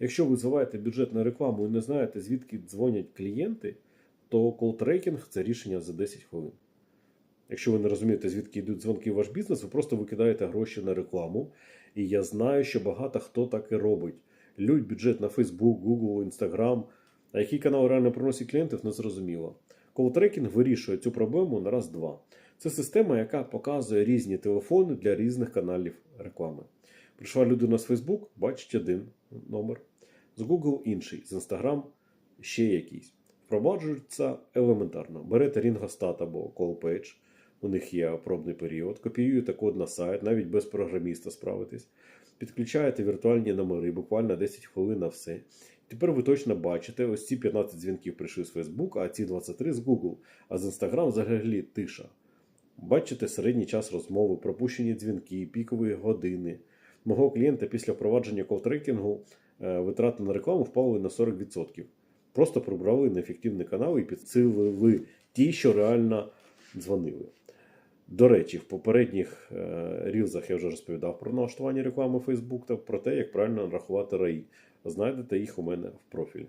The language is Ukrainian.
Якщо ви звиваєте бюджет на рекламу і не знаєте, звідки дзвонять клієнти, то колл-трекінг це рішення за 10 хвилин. Якщо ви не розумієте, звідки йдуть дзвонки в ваш бізнес, ви просто викидаєте гроші на рекламу. І я знаю, що багато хто так і робить. Лють бюджет на Facebook, Google, Instagram. А який канал реально приносить клієнтів, не зрозуміло. Колл-трекінг вирішує цю проблему на раз-два. Це система, яка показує різні телефони для різних каналів реклами. Прийшла людина з Facebook, бачить один номер, з Google інший, з Instagram ще якийсь. Впроваджується елементарно. Берете Ringostat або CallPage, у них є пробний період, копіюєте код на сайт, навіть без програміста справитесь, підключаєте віртуальні номери, буквально 10 хвилин на все. Тепер ви точно бачите, ось ці 15 дзвінків прийшли з Facebook, а ці 23 з Google, а з Instagram взагалі тиша. Бачите середній час розмови, пропущені дзвінки, пікові години. Мого клієнта після впровадження колл-трекінгу е, витрати на рекламу впали на 40%. Просто прибрали неефективні канали і підсилили ті, що реально дзвонили. До речі, в попередніх е, рілзах я вже розповідав про налаштування реклами Facebook та про те, як правильно нарахувати раї. Знайдете їх у мене в профілі.